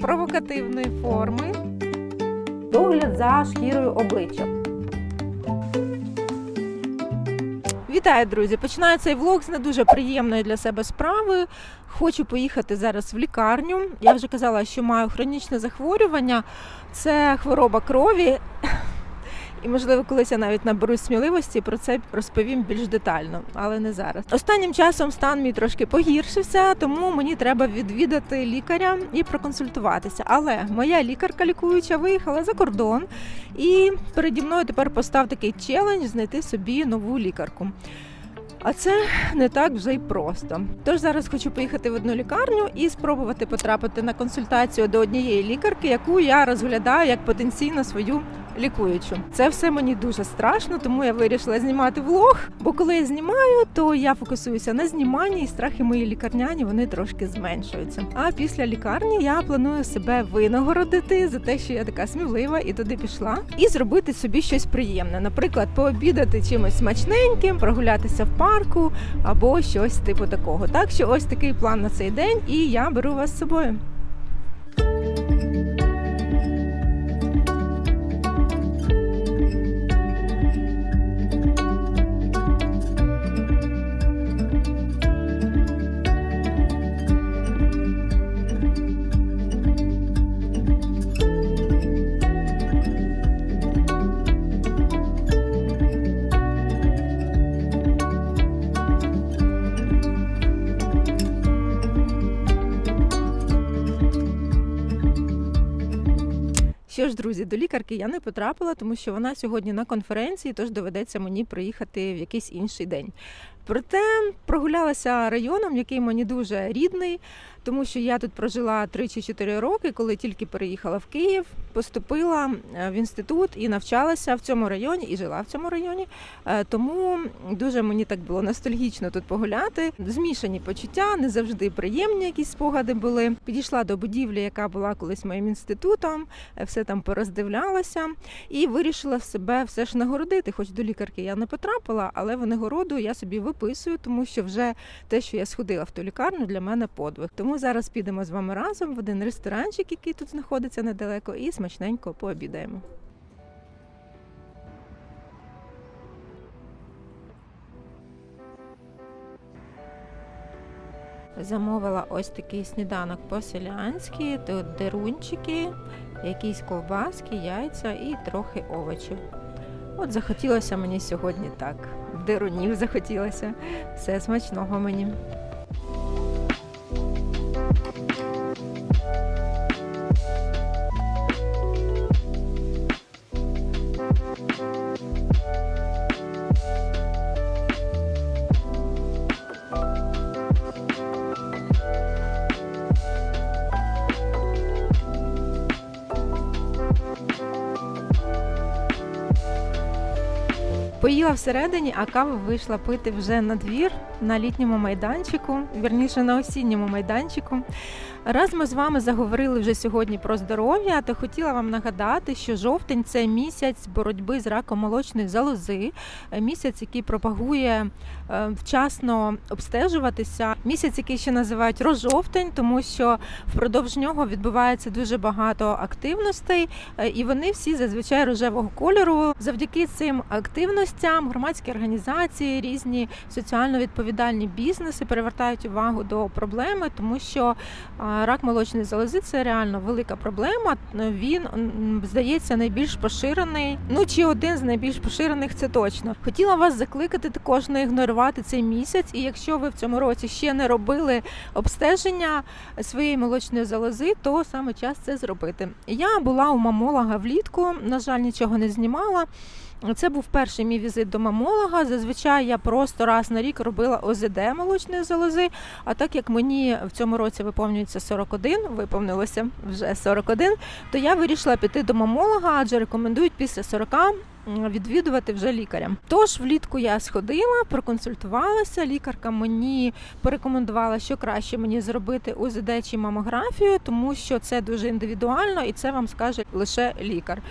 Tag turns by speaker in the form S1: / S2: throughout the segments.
S1: Провокативної форми. Догляд за шкірою обличчя. Вітаю, друзі! Починаю цей влог з не дуже приємної для себе справи. Хочу поїхати зараз в лікарню. Я вже казала, що маю хронічне захворювання. Це хвороба крові. І, можливо, колись я навіть наберусь сміливості про це розповім більш детально, але не зараз. Останнім часом стан мій трошки погіршився, тому мені треба відвідати лікаря і проконсультуватися. Але моя лікарка лікуюча виїхала за кордон, і переді мною тепер постав такий челендж знайти собі нову лікарку. А це не так вже й просто. Тож зараз хочу поїхати в одну лікарню і спробувати потрапити на консультацію до однієї лікарки, яку я розглядаю як потенційно свою лікуючу. Це все мені дуже страшно, тому я вирішила знімати влог. Бо коли я знімаю, то я фокусуюся на зніманні, і страхи мої лікарняні вони трошки зменшуються. А після лікарні я планую себе винагородити за те, що я така смілива і туди пішла, і зробити собі щось приємне. Наприклад, пообідати чимось смачненьким, прогулятися в парку або щось типу такого. Так що ось такий план на цей день, і я беру вас з собою. Ж, друзі, до лікарки я не потрапила, тому що вона сьогодні на конференції, тож доведеться мені приїхати в якийсь інший день. Проте прогулялася районом, який мені дуже рідний, тому що я тут прожила 3 чи 4 роки, коли тільки переїхала в Київ, поступила е, в інститут і навчалася в цьому районі і жила в цьому районі. Е, Тому дуже мені так було ностальгічно тут погуляти. Змішані почуття, не завжди приємні якісь спогади були. Підійшла до будівлі, яка була колись моїм інститутом, е, все там пороздивлялася і вирішила себе все ж нагородити. Хоч до лікарки я не потрапила, але винагороду я собі виписую, тому що вже те, що я сходила в ту лікарню, для мене подвиг. Тому зараз підемо з вами разом в один ресторанчик, який тут знаходиться недалеко, і смачненько пообідаємо. Замовила ось такий сніданок по-селянськи, тут дерунчики, якісь ковбаски, яйця і трохи овочів. От захотілося мені сьогодні так. Дерунів захотілося. Все смачного мені. Поїла всередині, а каву вийшла пити вже на двір на літньому майданчику, вірніше на осінньому майданчику. Раз ми з вами заговорили вже сьогодні про здоров'я, то хотіла вам нагадати, що жовтень це місяць боротьби з раком молочної залози, е, місяць, який пропагує е, вчасно обстежуватися, місяць, який ще називають розжовтень, тому що впродовж нього відбувається дуже багато активностей, е, і вони всі зазвичай рожевого кольору. Завдяки цим активностям громадські організації, різні соціально відповідальні бізнеси привертають увагу до проблеми, тому що рак молочної залози це реально велика проблема. Він здається найбільш поширений. Ну чи один з найбільш поширених, це точно. Хотіла вас закликати також не ігнорувати цей місяць. І якщо ви в цьому році ще не робили обстеження своєї молочної залози, то саме час це зробити. Я була у мамолога влітку, на жаль, нічого не знімала. Це був перший мій візит до мамолога. Зазвичай я просто раз на рік робила ОЗД молочної залози. А так як мені в цьому році виповнюється 41, виповнилося вже 41, то я вирішила піти до мамолога, адже рекомендують після 40 відвідувати вже лікаря. Тож влітку я сходила, проконсультувалася. Лікарка мені порекомендувала, що краще мені зробити УЗД чи мамографію, тому що це дуже індивідуально і це вам скаже лише лікар.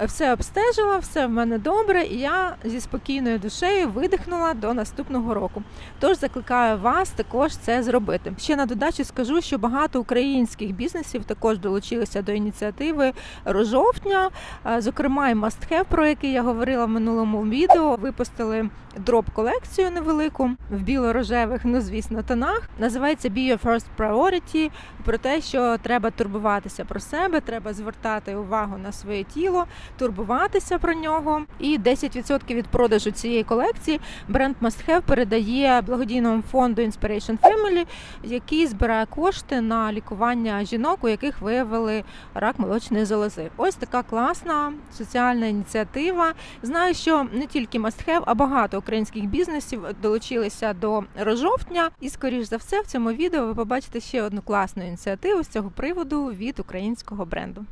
S1: Все обстежила, все в мене добре, і я зі спокійною душею видихнула до наступного року. Тож закликаю вас також це зробити. Ще на додачу скажу, що багато українських бізнесів також долучилися до ініціативи жовтня. Е, Зокрема, і Have, про який я говорила в минулому відео, випустили дроп колекцію невелику в біло-рожевих, ну звісно, тонах. Називається Be Your First Priority, про те, що треба турбуватися про себе, треба звертати увагу на своє тіло, турбуватися про нього. І 10% від продажу цієї колекції бренд Must Have передає благодійному фонду Inspiration Family, який збирає кошти на лікування жінок, у яких виявили рак молочної залози. Ось така класна соціальна ініціатива. Знаю, що не тільки Must Have, а багато українських бізнесів долучилися до жовтня. І, скоріш за все, в цьому відео ви побачите ще одну класну ініціативу з цього приводу від українського бренду.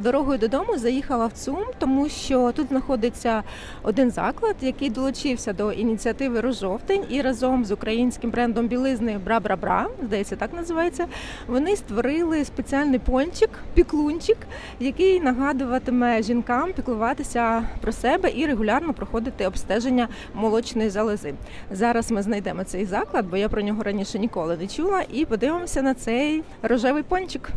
S1: Дорогою додому заїхала в ЦУМ, тому що тут знаходиться один заклад, який долучився до ініціативи Рожовтень і разом з українським брендом білизни Бра-Бра-Бра, здається, так називається. Вони створили спеціальний пончик, піклунчик, який нагадуватиме жінкам піклуватися про себе і регулярно проходити обстеження молочної залози. Зараз ми знайдемо цей заклад, бо я про нього раніше ніколи не чула, і подивимося на цей рожевий пончик.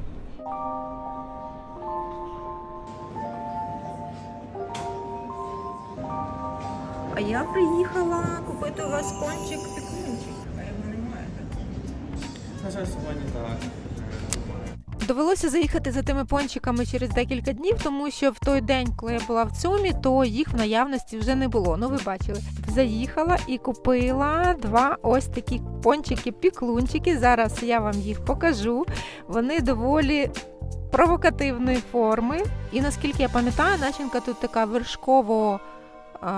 S1: А я приїхала купити у вас пончик пікунчик. А його немає.
S2: На жаль, сьогодні так.
S1: Довелося заїхати за тими пончиками через декілька днів, тому що в той день, коли я була в цьому, то їх в наявності вже не було. Ну, ви бачили. Заїхала і купила два ось такі пончики-піклунчики. Зараз я вам їх покажу. Вони доволі провокативної форми. І наскільки я пам'ятаю, начинка тут така вершково.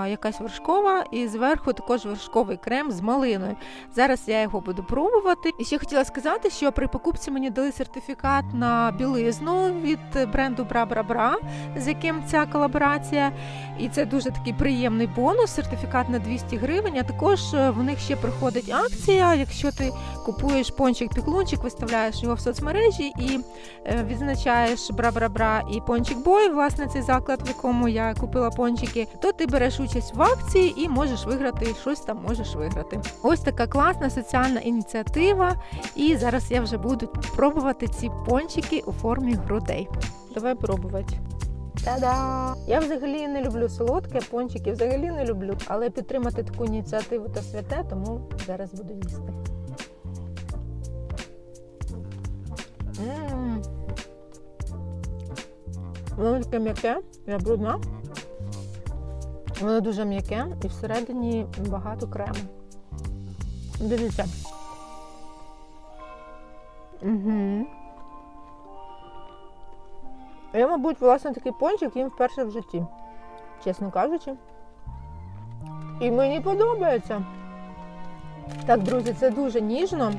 S1: Якась вершкова, і зверху також вершковий крем з малиною. Зараз я його буду пробувати. І ще хотіла сказати, що при покупці мені дали сертифікат на білизну від бренду Бра-Бра-Бра, з яким ця колаборація. І це дуже такий приємний бонус. Сертифікат на 200 гривень. А також е, в них ще проходить акція. Якщо ти купуєш пончик-піклунчик, виставляєш його в соцмережі і е, відзначаєш Бра-Бра-Бра і Пончик Бой, власне, цей заклад, в якому я купила пончики, то ти береш участь в акції і можеш виграти щось там можеш виграти. Ось така класна соціальна ініціатива. І зараз я вже буду пробувати ці пончики у формі грудей. Давай пробувати. Та-да! Я взагалі не люблю солодке, пончики взагалі не люблю, але підтримати таку ініціативу та святе, тому зараз буду їсти. М. Воно таке м'яке, я брудна. Воно дуже м'яке і всередині багато крему. Дивіться. Угу. Я, мабуть, власне такий пончик їм вперше в житті, чесно кажучи. І мені подобається. Так, друзі, це дуже ніжно,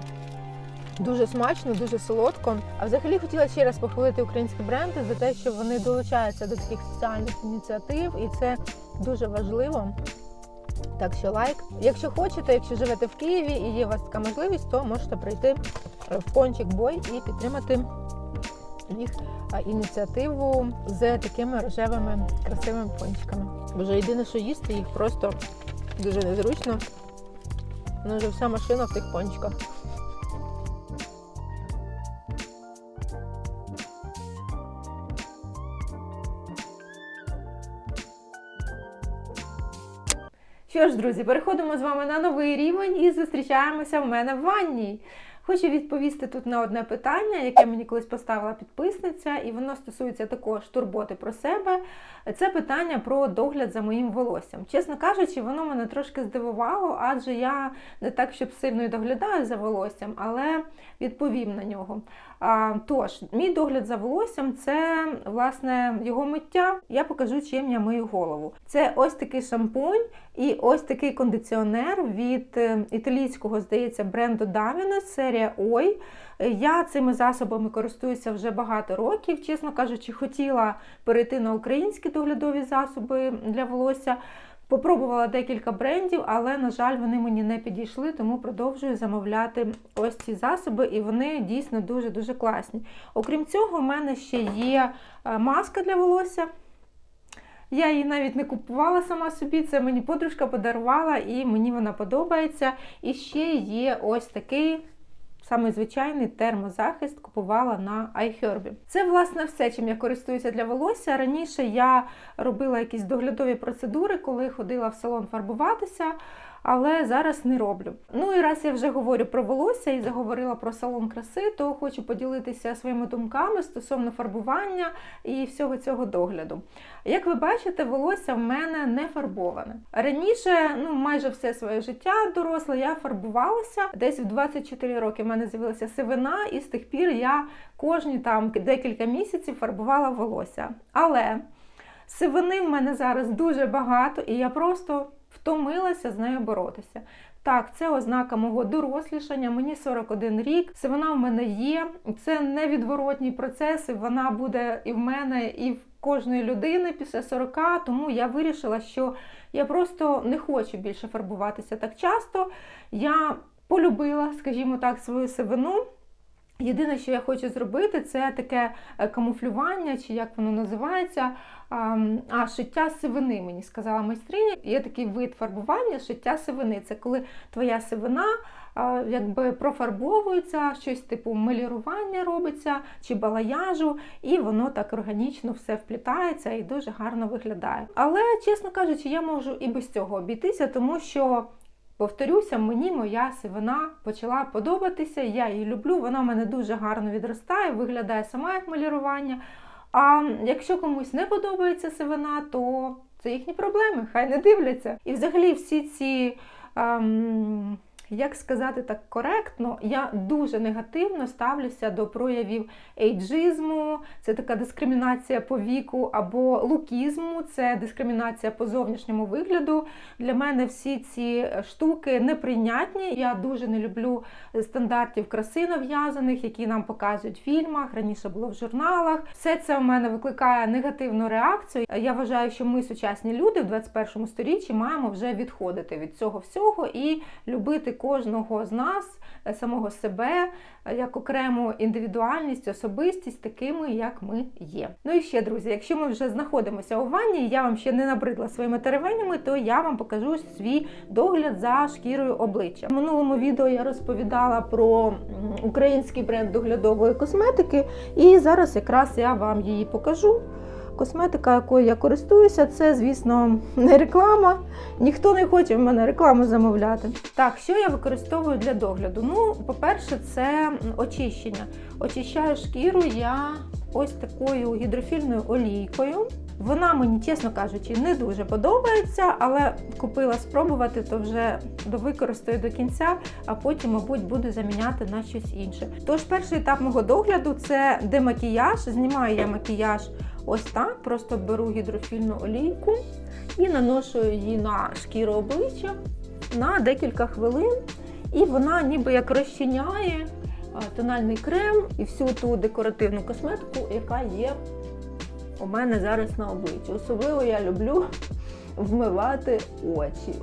S1: дуже смачно, дуже солодко. А взагалі хотіла ще раз похвалити українські бренди за те, що вони долучаються до таких соціальних ініціатив, і це дуже важливо. Так що лайк. Якщо хочете, якщо живете в Києві і є у вас така можливість, то можете прийти в Пончик Бой і підтримати їх ініціативу з такими рожевими красивими пончиками. Вже єдине, що їсти їх просто дуже незручно. Ну, вже вся машина в тих пончиках. Що ж, друзі, переходимо з вами на новий рівень і зустрічаємося в мене в ванній. Хочу відповісти тут на одне питання, яке мені колись поставила підписниця, і воно стосується також турботи про себе. Це питання про догляд за моїм волоссям. Чесно кажучи, воно мене трошки здивувало, адже я не так, щоб сильно і доглядаю за волоссям, але відповім на нього. А, тож, мій догляд за волоссям це власне його миття. Я покажу, чим я мию голову. Це ось такий шампунь і ось такий кондиціонер від е, італійського, здається, бренду Davines, серія Ой. Я цими засобами користуюся вже багато років. Чесно кажучи, хотіла перейти на українські доглядові засоби для волосся. Попробувала декілька брендів, але, на жаль, вони мені не підійшли, тому продовжую замовляти ось ці засоби, і вони дійсно дуже-дуже класні. Окрім цього, у мене ще є е, маска для волосся. Я її навіть не купувала сама собі, це мені подружка подарувала, і мені вона подобається. І ще є ось такий Саме звичайний термозахист купувала на iHerb. Це власне все, чим я користуюся для волосся. Раніше я робила якісь доглядові процедури, коли ходила в салон фарбуватися. Але зараз не роблю. Ну і раз я вже говорю про волосся і заговорила про салон краси, то хочу поділитися своїми думками стосовно фарбування і всього цього догляду. Як ви бачите, волосся в мене не фарбоване. Раніше, ну майже все своє життя доросле, я фарбувалася. Десь в 24 роки в мене з'явилася сивина, і з тих пір я кожні там декілька місяців фарбувала волосся. Але сивини в мене зараз дуже багато, і я просто втомилася з нею боротися. Так, це ознака мого дорослішання, мені 41 рік, сивина в мене є. Це невідворотній процес, і вона буде і в мене, і в кожної людини після 40, тому я вирішила, що я просто не хочу більше фарбуватися так часто. Я полюбила, скажімо так, свою сивину. Єдине, що я хочу зробити, це таке е, камуфлювання, чи як воно називається. А, шиття сивини, мені сказала майстриня. Є такий вид фарбування, шиття сивини. Це коли твоя сивина якби профарбовується, щось типу мелірування робиться чи балаяжу, і воно так органічно все вплітається і дуже гарно виглядає. Але, чесно кажучи, я можу і без цього обійтися, тому що. Повторюся, мені моя сивина почала подобатися, я її люблю, вона мене дуже гарно відростає, виглядає сама як малірування. А якщо комусь не подобається сивина, то це їхні проблеми, хай не дивляться. І взагалі всі ці. Ем, як сказати так коректно, я дуже негативно ставлюся до проявів ейджизму, це така дискримінація по віку, або лукізму, це дискримінація по зовнішньому вигляду. Для мене всі ці штуки неприйнятні. Я дуже не люблю стандартів краси нав'язаних, які нам показують в фільмах, раніше було в журналах. Все це в мене викликає негативну реакцію. Я вважаю, що ми, сучасні люди, в 21 сторіччі маємо вже відходити від цього всього і любити кожного з нас, е, самого себе, е, як окрему індивідуальність, особистість, такими, як ми є. Ну і ще, друзі, якщо ми вже знаходимося у ванні, я вам ще не набридла своїми теревенями, то я вам покажу свій догляд за шкірою обличчя. В минулому відео я розповідала про український бренд доглядової косметики, і зараз якраз я вам її покажу. Косметика, якою я користуюся, це, звісно, не реклама. Ніхто не хоче в мене рекламу замовляти. Так, що я використовую для догляду? Ну, по-перше, це очищення. Очищаю шкіру я ось такою гідрофільною олійкою. Вона мені, чесно кажучи, не дуже подобається, але купила спробувати, то вже використаю до кінця, а потім, мабуть, буду заміняти на щось інше. Тож, перший етап мого догляду це демакіяж. Знімаю я макіяж ось так. Просто беру гідрофільну олійку і наношу її на шкіру обличчя на декілька хвилин. І вона ніби як розчиняє тональний крем і всю ту декоративну косметику, яка є у мене зараз на обличчі. Особливо я люблю вмивати очі.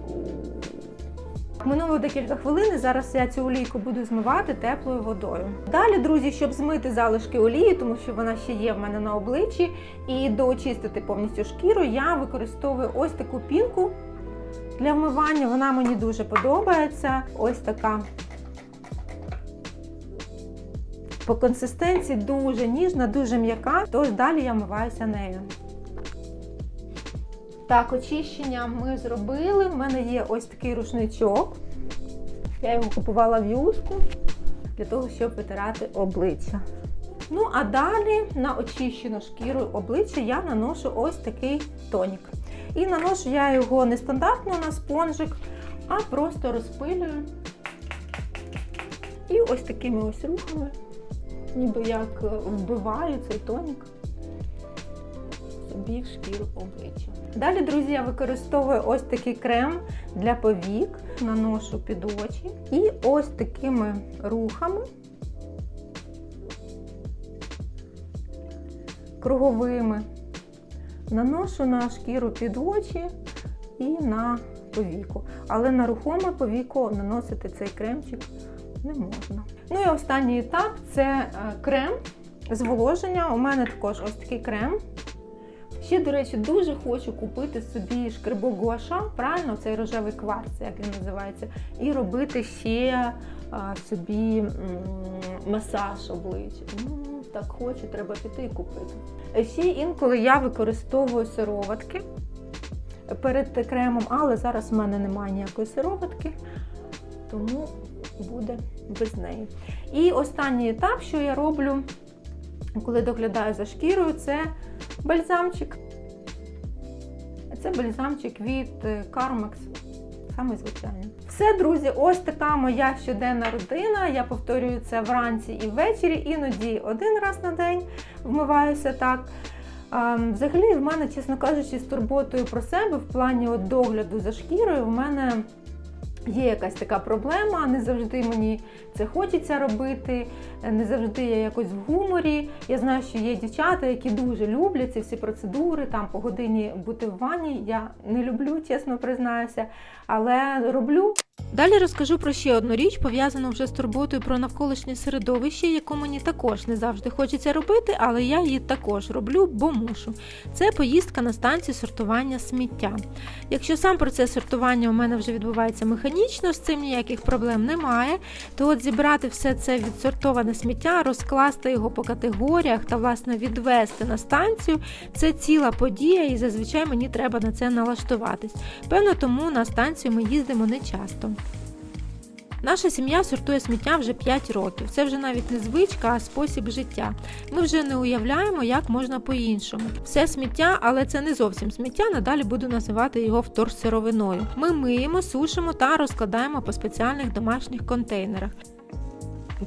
S1: Минуло декілька хвилин, і зараз я цю олійку буду змивати теплою водою. Далі, друзі, щоб змити залишки олії, тому що вона ще є в мене на обличчі, і доочистити повністю шкіру, я використовую ось таку пінку для вмивання. Вона мені дуже подобається. Ось така. По консистенції дуже ніжна, дуже м'яка, тож далі я вмиваюся нею. Так, очищення ми зробили. В мене є ось такий рушничок. Я його купувала в юску для того, щоб витирати обличчя. Ну, а далі на очищену шкіру обличчя я наношу ось такий тонік. І наношу я його не стандартно на спонжик, а просто розпилюю. І ось такими ось рухами, ніби як вбиваю цей тонік собі в шкіру обличчя. Далі, друзі, я використовую ось такий крем для повік, наношу під очі. І ось такими рухами, круговими, наношу на шкіру під очі і на повіку. Але на рухоме повіку наносити цей кремчик не можна. Ну і останній етап це е, крем зволоження. У мене також ось такий крем. Ще, до речі, дуже хочу купити собі шкребок гуаша, правильно, цей рожевий кварц, як він називається, і робити ще а, собі м, масаж обличчя. Ну, так хочу, треба піти і купити. Ще інколи я використовую сироватки перед кремом, але зараз в мене немає ніякої сироватки, тому буде без неї. І останній етап, що я роблю, коли доглядаю за шкірою, це бальзамчик. Це бальзамчик від е, Carmex. Саме звичайний. Все, друзі, ось така моя щоденна родина. Я повторюю це вранці і ввечері, іноді один раз на день вмиваюся так. Взагалі, в мене, чесно кажучи, з турботою про себе в плані от догляду за шкірою, в мене є якась така проблема. Не завжди мені це хочеться робити, не завжди я якось в гуморі. Я знаю, що є дівчата, які дуже люблять ці всі процедури, там по годині бути в ванні. Я не люблю, чесно признаюся, але роблю. Далі розкажу про ще одну річ, пов'язану вже з турботою про навколишнє середовище, яку мені також не завжди хочеться робити, але я її також роблю, бо мушу. Це поїздка на станцію сортування сміття. Якщо сам процес сортування у мене вже відбувається механічно, з цим ніяких проблем немає, то от зібрати все це відсортоване сміття, розкласти його по категоріях та власне відвести на станцію це ціла подія, і зазвичай мені треба на це налаштуватись. Певно, тому на станцію ми їздимо не часто. Наша сім'я сортує сміття вже 5 років. Це вже навіть не звичка, а спосіб життя. Ми вже не уявляємо, як можна по-іншому. Все сміття, але це не зовсім сміття. Надалі буду називати його вторсировиною. Ми миємо, сушимо та розкладаємо по спеціальних домашніх контейнерах.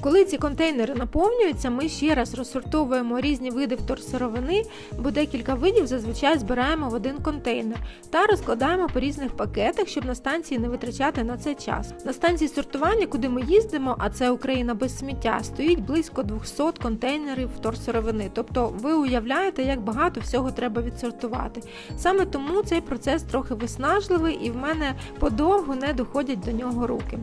S1: Коли ці контейнери наповнюються, ми ще раз розсортовуємо різні види вторсировини, бо декілька видів зазвичай збираємо в один контейнер та розкладаємо по різних пакетах, щоб на станції не витрачати на це час. На станції сортування, куди ми їздимо, а це Україна без сміття, стоїть близько 200 контейнерів вторсировини. Тобто ви уявляєте, як багато всього треба відсортувати. Саме тому цей процес трохи виснажливий і в мене подовгу не доходять до нього руки.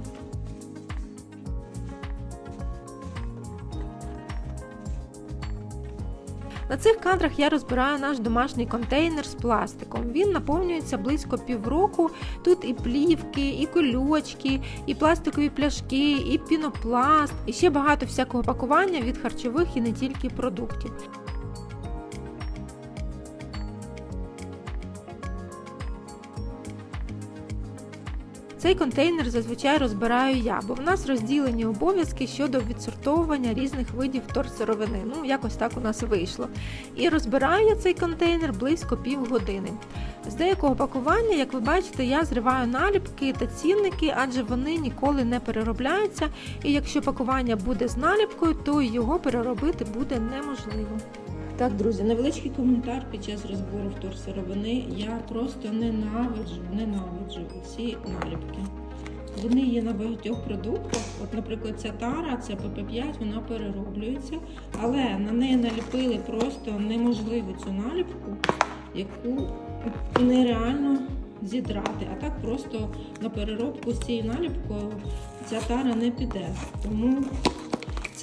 S1: На цих кадрах я розбираю наш домашній контейнер з пластиком. Він наповнюється близько півроку. Тут і плівки, і кульочки, і пластикові пляшки, і пінопласт, і ще багато всякого пакування від харчових і не тільки продуктів. Цей контейнер зазвичай розбираю я, бо в нас розділені обов'язки щодо відсортовування різних видів вторсировини. Ну, якось так у нас вийшло. І розбираю я цей контейнер близько півгодини. З деякого пакування, як ви бачите, я зриваю наліпки та цінники, адже вони ніколи не переробляються. І якщо пакування буде з наліпкою, то його переробити буде неможливо. Так, друзі, невеличкий коментар під час розбору вторсировини. Я просто ненавиджу, ненавиджу ці наліпки. Вони є на багатьох продуктах. От, наприклад, ця тара, це ПП5, вона перероблюється, але на неї наліпили просто неможливу цю наліпку, яку нереально зідрати, а так просто на переробку з цією наліпкою ця тара не піде. Тому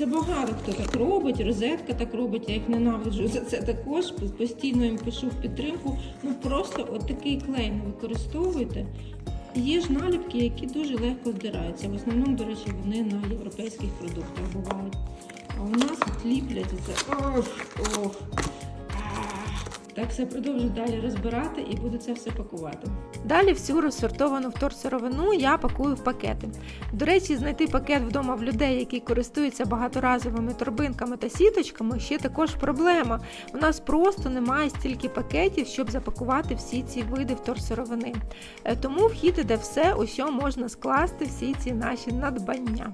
S1: це багато хто так робить, розетка так робить, я їх ненавиджу за це також. Постійно їм пишу в підтримку. Ну просто от такий клей не використовуйте. Є ж наліпки, які дуже легко здираються. В основному, до речі, вони на європейських продуктах бувають. А у нас от ліплять це. Ох, ох. Так все продовжу далі розбирати і буду це все пакувати. Далі всю розсортовану вторсировину я пакую в пакети. До речі, знайти пакет вдома в людей, які користуються багаторазовими торбинками та сіточками, ще також проблема. У нас просто немає стільки пакетів, щоб запакувати всі ці види вторсировини. Е, Тому вхід іде все, у що можна скласти всі ці наші надбання.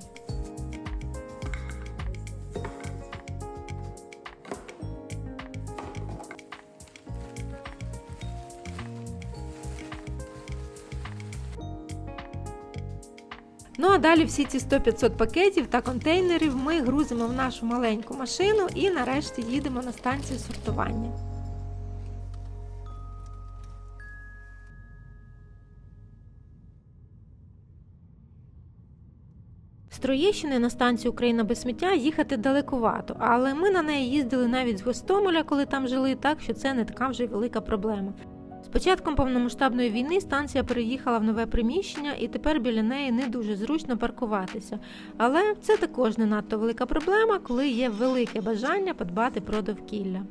S1: Ну а далі всі ці 100-500 пакетів та контейнерів ми грузимо в нашу маленьку машину і нарешті їдемо на станцію сортування. З Троєщини на станцію Україна без сміття їхати далекувато, але ми на неї їздили навіть з Гостомеля, коли там жили, так що це не така вже велика проблема. З початком повномасштабної війни станція переїхала в нове приміщення, і тепер біля неї не дуже зручно паркуватися. Але це також не надто велика проблема, коли є велике бажання подбати про довкілля.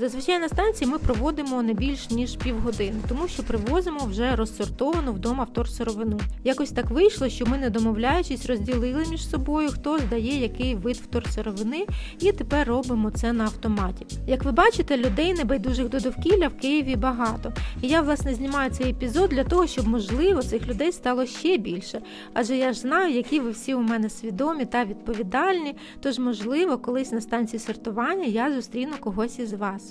S1: Зазвичай на станції ми проводимо не більш ніж півгодини, тому що привозимо вже розсортовану вдома вторсировину. Якось так вийшло, що ми, не домовляючись, розділили між собою, хто здає який вид вторсировини, і тепер робимо це на автоматі. Як ви бачите, людей небайдужих до довкілля в Києві багато. І я власне знімаю цей епізод для того, щоб можливо цих людей стало ще більше. Адже я ж знаю, які ви всі у мене свідомі та відповідальні. Тож, можливо, колись на станції сортування я зустріну когось із вас.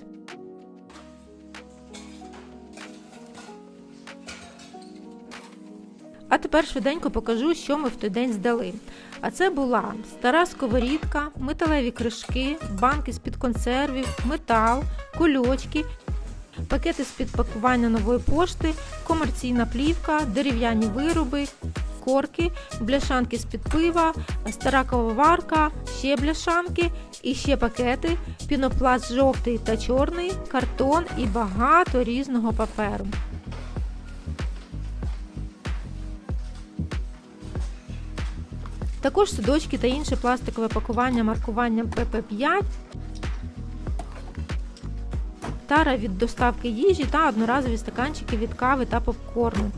S1: А тепер швиденько покажу, що ми в той день здали. А це була стара сковорідка, металеві кришки, банки з-під консервів, метал, кульочки, пакети з-під пакування нової пошти, комерційна плівка, дерев'яні вироби, корки, бляшанки з-під пива, стара кавоварка, ще бляшанки, і ще пакети, пінопласт жовтий та чорний, картон і багато різного паперу. Також судочки та інше пластикове пакування маркуванням ПП5, тара від доставки їжі та одноразові стаканчики від кави та попкорну.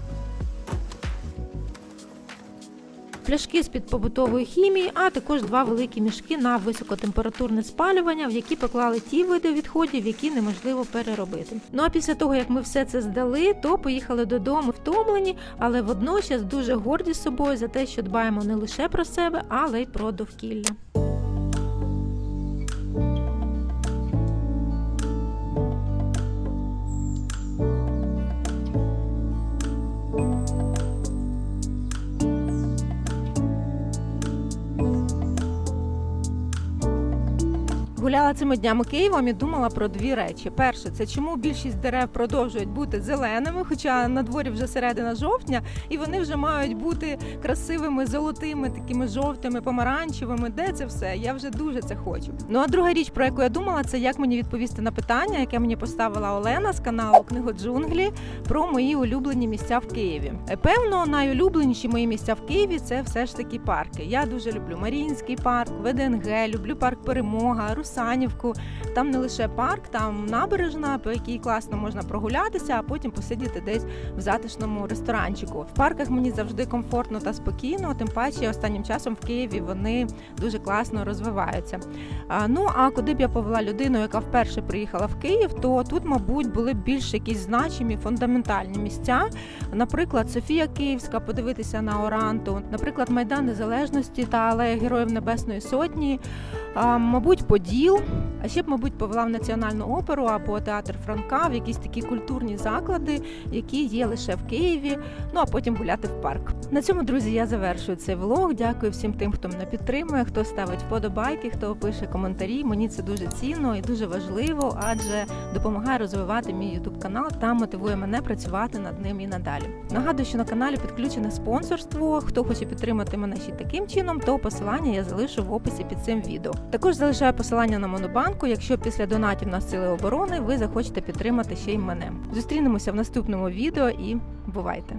S1: Пляшки з-під побутової хімії, а також два великі мішки на високотемпературне спалювання, в які поклали ті види відходів, які неможливо переробити. Ну а після того, як ми все це здали, то поїхали додому втомлені, але водночас дуже горді собою за те, що дбаємо не лише про себе, але й про довкілля. Гуляла цими днями Києвом і думала про дві речі. Перше, це чому більшість дерев продовжують бути зеленими, хоча на дворі вже середина жовтня, і вони вже мають бути красивими, золотими, такими жовтими, помаранчевими. Де це все? Я вже дуже це хочу. Ну а друга річ, про яку я думала, це як мені відповісти на питання, яке мені поставила Олена з каналу Книго Джунглі про мої улюблені місця в Києві. Е, Певно, найулюбленіші мої місця в Києві це все ж таки парки. Я дуже люблю Маріїнський парк, ВДНГ, люблю парк Перемога, Русанівку. Там не лише парк, там набережна, по якій класно можна прогулятися, а потім посидіти десь в затишному ресторанчику. В парках мені завжди комфортно та спокійно. Тим паче останнім часом в Києві вони дуже класно розвиваються. Ну а куди б я повела людину, яка вперше приїхала в Київ, то тут, мабуть, були більш якісь значимі фундаментальні місця. Наприклад, Софія Київська, подивитися на Оранту, наприклад, Майдан Незалежності та Алея Героїв Небесної Сотні. Мабуть, Поділ, ВІЛ, а ще б, мабуть, повела в національну оперу або театр Франка, в якісь такі культурні заклади, які є лише в Києві. Ну а потім гуляти в парк. На цьому, друзі, я завершую цей влог. Дякую всім тим, хто мене підтримує, хто ставить вподобайки, хто пише коментарі. Мені це дуже цінно і дуже важливо, адже допомагає розвивати мій YouTube канал та мотивує мене працювати над ним і надалі. Нагадую, що на каналі підключене спонсорство. Хто хоче підтримати мене ще таким чином, то посилання я залишу в описі під цим відео. Також залишаю посилання на монобанку, якщо після донатів на сили оборони ви захочете підтримати ще й мене. Зустрінемося в наступному відео і бувайте!